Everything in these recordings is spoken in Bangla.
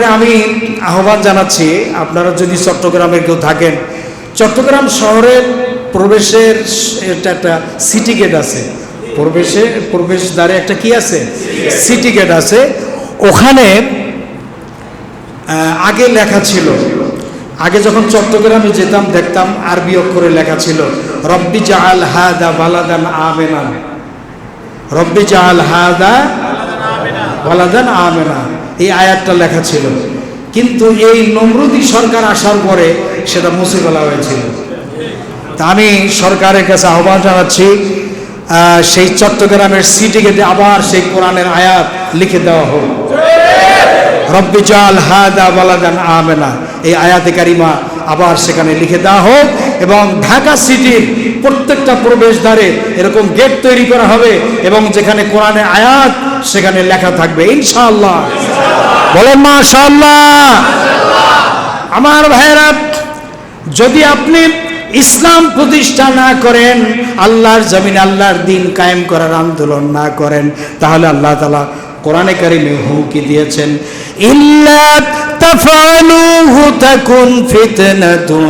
তারপরে আমি আহ্বান জানাচ্ছি, আপনারা যদি চট্টগ্রামে কেউ থাকেন, চট্টগ্রাম শহরের প্রবেশের এটা একটা সিটি গেট আছে। প্রবেশে প্রবেশদ্বারে একটা কি আছে? সিটি গেট আছে। ওখানে আগে লেখা ছিল। আগে যখন চট্টগ্রামে যেতাম, দেখতাম আরবি অক্ষরে লেখা ছিল, রব্বি জাহাল হাদা বালাদান আমেনান। রব্বি জাহাল হাদা বালাদান আমেনা এই আয়াতটা লেখা ছিল। কিন্তু এই নমরুদি সরকার আসার পরে সেটা মুছে ফেলা হয়েছিল। তা আমি সরকারের কাছে আহ্বান জানাচ্ছি সেই চট্টগ্রামের সিটি গেটে আবার সেই কোরআনের আয়াত লিখে দেওয়া হোক। রব্বি জাল হাদা বালাদান আমেনা। এই আয়াতে কারিমা আবার সেখানে লিখে দেওয়া হোক এবং ঢাকা সিটির প্রত্যেকটা প্রবেশদ্বারে এরকম গেট তৈরি করা হবে এবং যেখানে কোরআনের আয়াত সেখানে লেখা থাকবে, ইনশাআল্লাহ। বলেন, মাশাআল্লাহ। আমার ভাইয়েরা, যদি আপনি ইসলাম প্রতিষ্ঠা না করেন, আল্লাহর জমিন আল্লাহর দিন কায়েম করার আন্দোলন না করেন, তাহলে আল্লাহ তালা কোরআনে কারিমে হুমকি দিয়েছেন, ইল্লা তাফালুহু তাকুন ফিতনাতু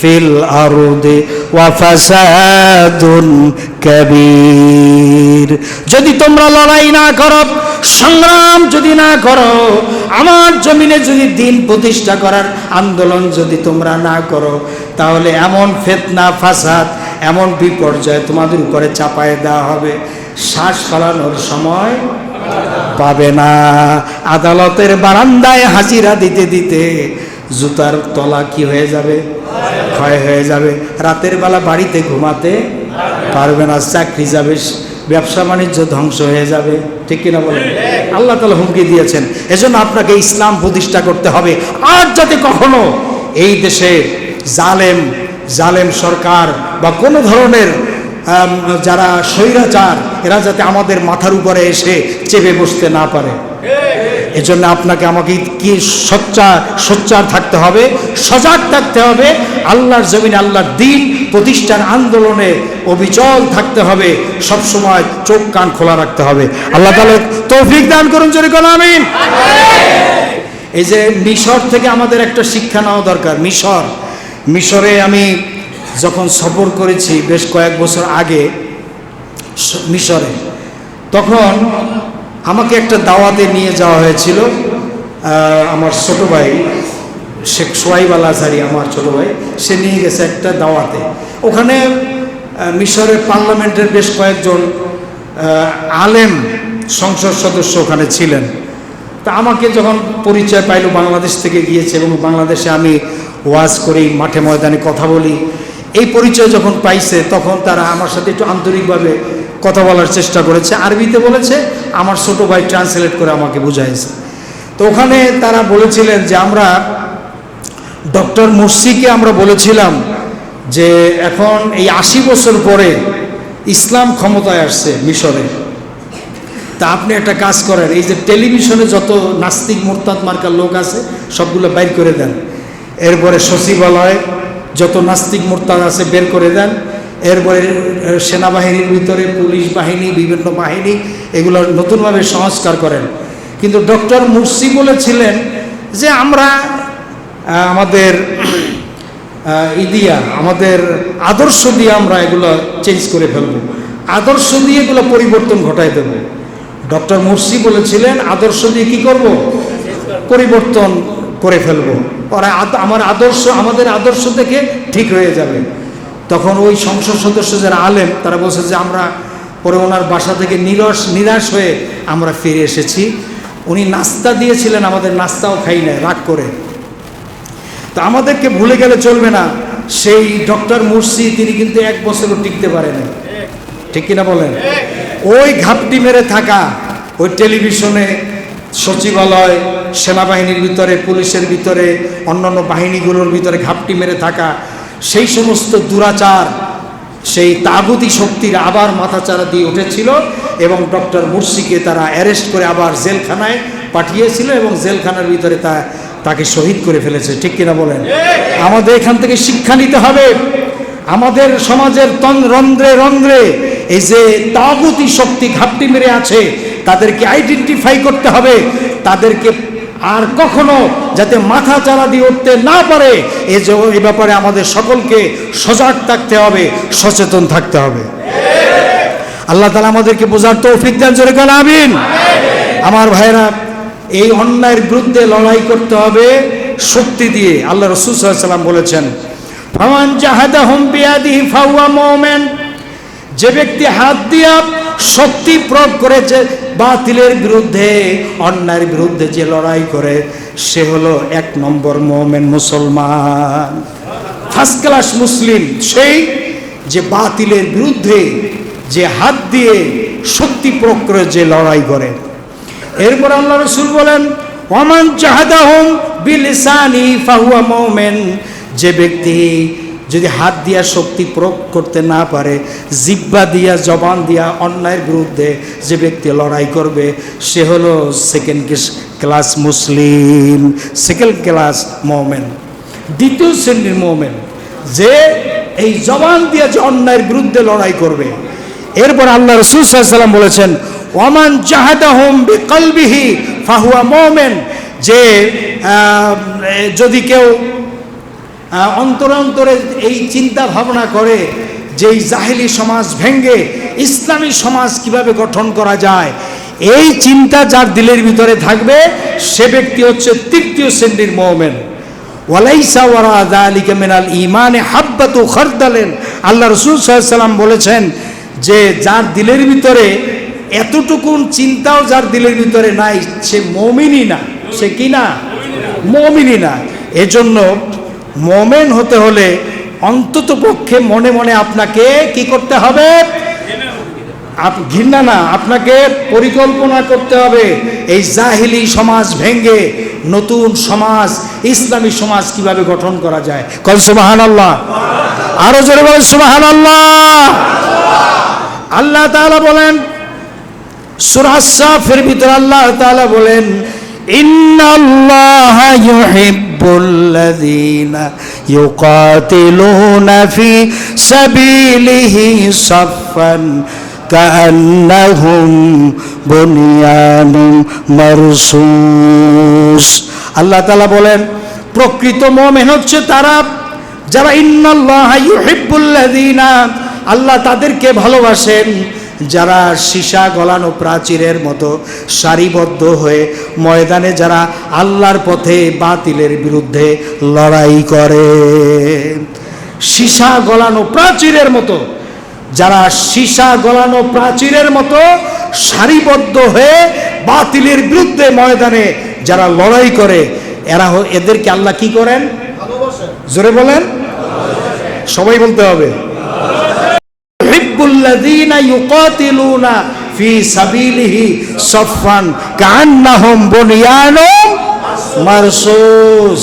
ফিল আরদি ওয়া ফাসাদুন কাবীর। যদি তোমরা লড়াই না করো, সংগ্রাম যদি না করো, আমার জমিনে যদি দিন প্রতিষ্ঠা করার আন্দোলন যদি তোমরা না করো, তাহলে এমন ফেতনা, ফাসাদ, এমন বিপর্যয় তোমাদের উপরে চাপায় দেওয়া হবে। শ্বাস ফলানোর সময় পাবে না। আদালতের বারান্দায় হাজিরা দিতে দিতে জুতার তলা কি হয়ে যাবে? ক্ষয় হয়ে যাবে। রাতের বেলা বাড়িতে ঘুমাতে পারবে না, চাকরি যাবে, ব্যবসা বাণিজ্য ধ্বংস হয়ে যাবে। ঠিক কিনা বলেন? আল্লাহ তালা হুমকি দিয়েছেন। এজন্য আপনাকে ইসলাম প্রতিষ্ঠা করতে হবে। আর যাতে কখনো এই দেশে জালেম জালেম সরকার বা কোনো ধরনের যারা স্বৈরাচার, এরা যাতে আমাদের মাথার উপরে এসে চেপে বসতে না পারে। এজন্য আপনাকে আমাকে কি সোচ্চার সোচ্চার থাকতে হবে, সজাগ থাকতে হবে, আল্লাহর জমিন আল্লাহর দিন প্রতিষ্ঠান আন্দোলনে অবিচল থাকতে হবে সব সময় চোখ কান খোলা রাখতে হবে। আল্লাহ তাহলে তৌফিক দান করুন, জোরে কোন আমিন। এই যে মিশর থেকে আমাদের একটা শিক্ষা নেওয়া দরকার, মিশর। মিশরে আমি যখন সফর করেছি বেশ কয়েক বছর আগে মিশরে, তখন আমাকে একটা দাওয়াতে নিয়ে যাওয়া হয়েছিল আমার ছোটো ভাই, শেখ সোয়াইব আল আমার ছোট ভাই, সে নিয়ে গেছে একটা দাওয়াতে। ওখানে মিশরের পার্লামেন্টের বেশ কয়েকজন আলেম সংসদ সদস্য ওখানে ছিলেন। তা আমাকে যখন পরিচয় পাইল বাংলাদেশ থেকে গিয়েছে এবং বাংলাদেশে আমি ওয়াজ করি, মাঠে ময়দানে কথা বলি এই পরিচয় যখন পাইছে, তখন তারা আমার সাথে একটু আন্তরিকভাবে কথা বলার চেষ্টা করেছে। আরবিতে বলেছে, আমার ছোট ভাই ট্রান্সলেট করে আমাকে বুঝাইছে। তো ওখানে তারা বলেছিলেন যে, আমরা ডক্টর মুর্সিকে আমরা বলেছিলাম যে, এখন এই আশি বছর পরে ইসলাম ক্ষমতায় আসছে মিশরে। তা আপনি একটা কাজ করেন, এই যে টেলিভিশনে যত নাস্তিক মোরতাদ মার্কার লোক আছে, সবগুলো বাইর করে দেন। এরপরে সচিবালয় যত নাস্তিক মোরতাদ আছে বের করে দেন। এরপরে সেনাবাহিনীর ভিতরে, পুলিশ বাহিনী, বিভিন্ন বাহিনী, এগুলো নতুনভাবে সংস্কার করেন। কিন্তু ডক্টর মুর্সি বলেছিলেন যে আমরা আমাদের ই দিয়া আমাদের আদর্শ দিয়ে আমরা এগুলো চেঞ্জ করে ফেলব। আদর্শ দিয়ে এগুলো পরিবর্তন ঘটাই দেবো। ডক্টর মুর্সি বলেছিলেন, আদর্শ দিয়ে কি করব? পরিবর্তন করে ফেলব। ওরা আমার আদর্শ, আমাদের আদর্শ থেকে ঠিক হয়ে যাবে। তখন ওই সংসদ সদস্য যারা আলেন তারা বলছে যে আমরা পরে ওনার বাসা থেকে নিরস নিরাশ হয়ে আমরা ফিরে এসেছি। উনি নাস্তা দিয়েছিলেন, আমাদের নাস্তাও খাই না রাগ করে। তো আমাদেরকে ভুলে গেলে চলবে না। সেই ডক্টর মুর্সি, তিনি কিন্তু এক বছরও টিকতে পারেন ঠিক কিনা বলেন? ওই ঘাপটি মেরে থাকা, ওই টেলিভিশনে সচিবালয় সেনাবাহিনীর ভিতরে, পুলিশের ভিতরে, অন্যান্য বাহিনীগুলোর ভিতরে ঘাপটি মেরে থাকা, সেই সমস্ত দুরাচার, সেই তাগুতি শক্তির আবার মাথাচাড়া দিয়ে উঠেছিল এবং ডক্টর মুর্শিকে তারা অ্যারেস্ট করে আবার জেলখানায় পাঠিয়েছিল এবং জেলখানার ভিতরে তা, তাকে শহীদ করে ফেলেছে। ঠিক কিনা বলেন? আমাদের এখান থেকে শিক্ষা নিতে হবে। আমাদের সমাজের তন রন্ধ্রে রন্ধ্রে এই যে তাগুতি শক্তি ঘাপটি মেরে আছে, তাদেরকে আইডেন্টিফাই করতে হবে। তাদেরকে আর কখনো যাতে মাথা চালা দিয়ে উঠতে না পারে, এ ব্যাপারে আমাদের সকলকে সজাগ থাকতে হবে, সচেতন থাকতে হবে। আল্লাহ তালা আমাদেরকে বোঝার তৌফিক দেন, জোরে কেন আমিন। আমার ভাইরা এই অন্যায়ের বিরুদ্ধে লড়াই করতে হবে, শক্তি দিয়ে। আল্লাহ রসুল সাল্লাম বলেছেন, ফামান জাহাদা হুম বিয়াদিহি ফাওয়া মুমিন। যে ব্যক্তি হাত দিয়া শক্তি প্রয়োগ করেছে বাতিলের বিরুদ্ধে, অন্যায়ের বিরুদ্ধে যে লড়াই করে, সে হলো এক নম্বর মোমেন মুসলমান। ফার্স্ট ক্লাস মুসলিম, সেই যে বাতিলের বিরুদ্ধে যে হাত দিয়ে শক্তি প্রয়োগ করে যে লড়াই করে। এরপর আল্লাহ রসুল বলেন ওমান জাহাদাহুম বিলিসানি ফাহুয়া মুমিন যে ব্যক্তি যদি হাত দিয়া শক্তি প্রয়োগ করতে না পারে, জিব্বা দিয়া, জবান দিয়া অন্যায়ের বিরুদ্ধে যে ব্যক্তি লড়াই করবে, সে হলো second class Muslim. Second class মোমেন। দ্বিতীয় শ্রেণির মোমেন, যে এই জবান দিয়া যে অন্যায়ের বিরুদ্ধে লড়াই করবে। এরপর আল্লাহ রসুল সাল্লাম বলেছেন জাহাদাহুম বিকলবিহি ফাহুয়া মোমেন। যে যদি কেউ অন্তরে অন্তরে এই চিন্তা ভাবনা করে যে জাহেলি সমাজ ভেঙ্গে ইসলামী সমাজ কীভাবে গঠন করা যায়, এই চিন্তা যার দিলের ভিতরে থাকবে, সে ব্যক্তি হচ্ছে তৃতীয় শ্রেণির মোমেন। ওয়ালাইসা ওয়ারা আলিকা মিনাল ইমানে হাব্বাতু খরদালেন। আল্লাহ রসুল সাল্লাম বলেছেন যে যার দিলের ভিতরে এতটুকুন চিন্তাও যার দিলের ভিতরে নাই, সে মমিনই না। সে কি না? মমিনই না। এজন্য মোমেন হতে হলে অন্তত পক্ষে মনে মনে আপনাকে কি করতে হবে? ঘৃণা না, আপনাকে পরিকল্পনা করতে হবে। এই জাহিলি সমাজ ভেঙ্গে নতুন সমাজ, ইসলামী সমাজ কীভাবে গঠন করা যায়? কল সুবাহান আল্লাহ আরও জোরে বলেন সুবাহান আল্লাহ আল্লাহ তাআলা বলেন সুরাসাফের ভিতরে আল্লাহ তাআলা বলেন ইন্নাল্লাহা ইউহিব্বুল্লাযীনা ইউকাতিলুনা ফি সাবিলিহি সাফফান কাআন্নাহুম বুনিয়ানুম মারসুস। আল্লাহ তাআলা বলেন, প্রকৃত মুমিন হচ্ছে তারা যারা ইন্নাল্লাহা ইউহিব্বুল্লাযীনা, আল্লাহ তাদেরকে ভালোবাসেন। যারা সীসা গলানো প্রাচীরের মতো সারিবদ্ধ হয়ে ময়দানে যারা আল্লাহর পথে বাতিলের বিরুদ্ধে লড়াই করে। সীসা গলানো প্রাচীরের মতো যারা সীসা গলানো প্রাচীরের মতো সারিবদ্ধ হয়ে বাতিলের বিরুদ্ধে ময়দানে যারা লড়াই করে এরা এদেরকে আল্লাহ কি করেন? জোরে বলেন? সবাই বলতে হবে। ইউকাতিলুনা ফি সাবিলিহি সাফফান কান্নাহুম বুনিয়ানুম মারসুস।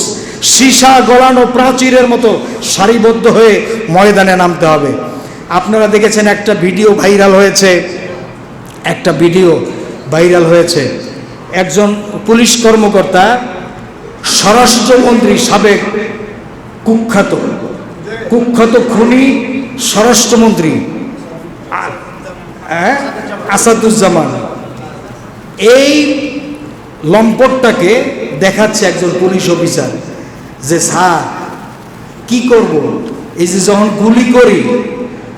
সীসা গলানো প্রাচীরের মতো সারিবদ্ধ হয়ে ময়দানে নামতে হবে। আপনারা দেখেছেন একটা ভিডিও ভাইরাল হয়েছে। একটা ভিডিও ভাইরাল হয়েছে। একজন পুলিশ কর্মকর্তা স্বরাষ্ট্রমন্ত্রী সাবেক কুখ্যাত কুখ্যাত খুনি স্বরাষ্ট্রমন্ত্রী? আসাদুজ্জামান। এই লম্পটটাকে দেখাচ্ছে একজন পুলিশ অফিসার যে, স্যার, কি করব? এই যে যখন গুলি করি,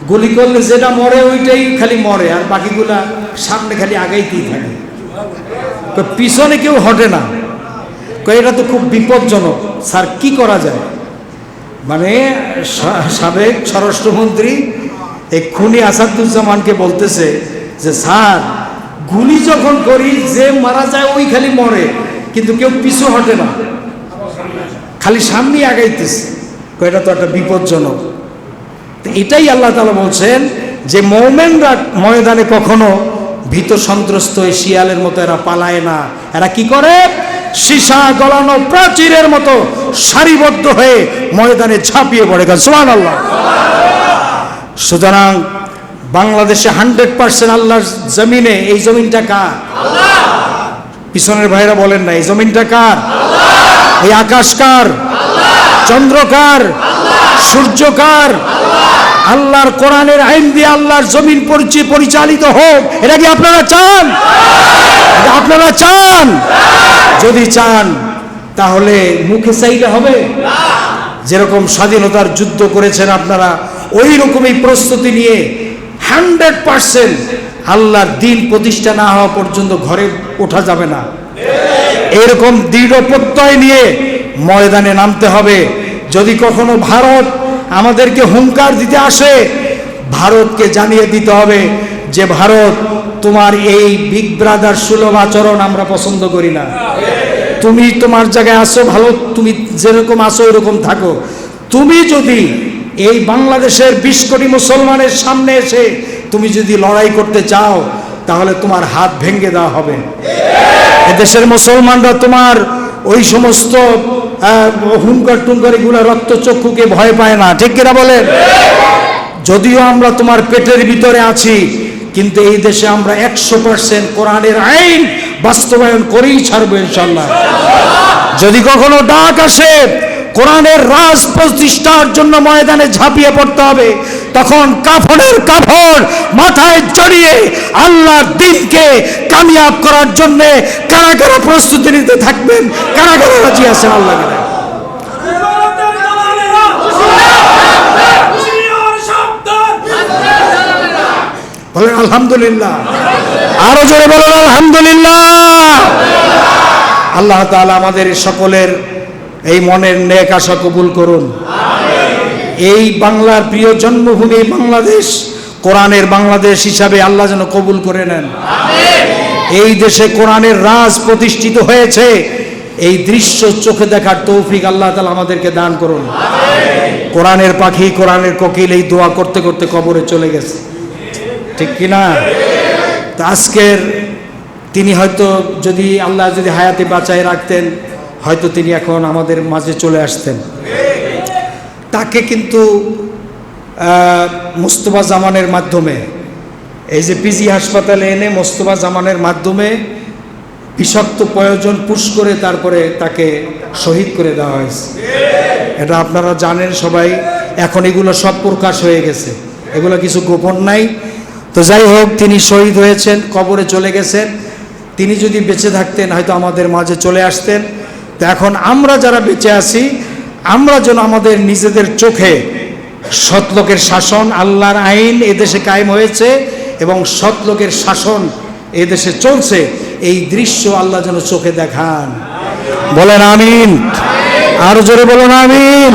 গুলি করলে যেটা মরে ওইটাই খালি মরে, আর বাকিগুলা সামনে খালি আগাইতেই থাকে। তো পিছনে কেউ হটে না। এটা তো খুব বিপজ্জনক। স্যার, কি করা যায়? মানে সাবেক স্বরাষ্ট্রমন্ত্রী এই খুনি আসাদুজ্জামানকে বলতেছে যে, স্যার, গুলি যখন করি, যে মারা যায় ওই খালি মরে, কিন্তু কেউ পিছু হটে না। খালি সামনেই আগাইতেছে। এটা তো একটা বিপজ্জনক। এটাই আল্লাহ তালা বলছেন যে, মৌমেনরা ময়দানে কখনো ভীত সন্ত্রস্ত হয়ে শিয়ালের মতো এরা পালায় না। এরা কি করে? সীসা গলানো প্রাচীরের মতো সারিবদ্ধ হয়ে ময়দানে ঝাঁপিয়ে পড়ে। গেল সোহান আল্লাহ সুতরাং বাংলাদেশে হান্ড্রেড পার্সেন্ট আল্লাহর জমিনে এই জমিনটা কার? পিছনের ভাইরা বলেন না, এই জমিনটা কার? এই আকাশ কার? চন্দ্র কার? সূর্য কার? আল্লাহর কোরআনের আইন দিয়ে আল্লাহর জমিন পরিচালিত হোক, এটা কি আপনারা চান? আপনারা চান? যদি চান, তাহলে মুখে চাইলে হবে? যেরকম স্বাধীনতার যুদ্ধ করেছেন আপনারা ওই রকমই প্রস্তুতি নিয়ে হান্ড্রেড পার্সেন্ট আল্লাহর দিন প্রতিষ্ঠা না হওয়া পর্যন্ত ঘরে ওঠা যাবে না। এরকম দৃঢ় প্রত্যয় নিয়ে ময়দানে নামতে হবে। যদি কখনো ভারত আমাদেরকে হুঙ্কার দিতে আসে, ভারতকে জানিয়ে দিতে হবে যে, ভারত, তোমার এই বিগ ব্রাদার সুলভ আচরণ আমরা পছন্দ করি না। তুমি তোমার জায়গায় আসো, ভালো, তুমি যেরকম আসো এরকম থাকো। তুমি যদি এই বাংলাদেশের বিশ কোটি মুসলমানের সামনে এসে তুমি যদি লড়াই করতে চাও, তাহলে তোমার হাত ভেঙে দেওয়া হবে। এদেশের মুসলমানরা তোমার ওই সমস্ত হুঙ্কার টুঙ্কার এগুলো রক্তচক্ষুকে ভয় পায় না। ঠিক কিনা বলেন? যদিও আমরা তোমার পেটের ভিতরে আছি, কিন্তু এই দেশে আমরা একশো পার্সেন্ট কোরআনের আইন বাস্তবায়ন করেই ছাড়বো ইনশাল্লাহ যদি কখনো ডাক আসে কোরআনের রাজ প্রতিষ্ঠার জন্য ময়দানে ঝাঁপিয়ে পড়তে হবে। তখন কাফনের কাফন মাথায় জড়িয়ে আল্লাহর দিনকে কামিয়াব করার জন্য কারা কারা প্রস্তুতি নিতে থাকবেন। কারা কারা রাজি আছেন আল্লাহ বলেন, আলহামদুলিল্লাহ। আরও জোরে বলেন, আলহামদুলিল্লাহ। আল্লাহ তাআলা আমাদের সকলের এই মনের নেক আশা কবুল করুন। এই বাংলার প্রিয় জন্মভূমি বাংলাদেশ, কোরআনের বাংলাদেশ হিসাবে আল্লাহ যেন কবুল করে নেন। এই দেশে কোরআনের রাজ প্রতিষ্ঠিত হয়েছে, এই দৃশ্য চোখে দেখার তৌফিক আল্লাহ তালা আমাদেরকে দান করুন। কোরআনের পাখি, কোরআনের কোকিল এই দোয়া করতে করতে কবরে চলে গেছে। ঠিক কিনা? তা আজকের তিনি হয়তো যদি আল্লাহ যদি হায়াতে বাঁচায় রাখতেন হয়তো তিনি এখন আমাদের মাঝে চলে আসতেন। তাকে কিন্তু মোস্তফা জামানের মাধ্যমে, এই যে পিজি হাসপাতালে এনে মোস্তফা জামানের মাধ্যমে বিষাক্ত প্রয়োজন পুশ করে তারপরে তাকে শহীদ করে দেওয়া হয়েছে। এটা আপনারা জানেন সবাই, এখন এগুলো সব প্রকাশ হয়ে গেছে। এগুলো কিছু গোপন নাই। তো যাই হোক, তিনি শহীদ হয়েছেন, কবরে চলে গেছেন। তিনি যদি বেঁচে থাকতেন, হয়তো আমাদের মাঝে চলে আসতেন। তো এখন আমরা যারা বেঁচে আছি, আমরা যেন আমাদের নিজেদের চোখে সৎলোকের শাসন আল্লাহর আইন এদেশে কায়েম হয়েছে এবং সৎলোকের শাসন এদেশে চলছে, এই দৃশ্য আল্লাহ যেন চোখে দেখান। বলেন আমিন। আরও জোরে বলেন আমিন।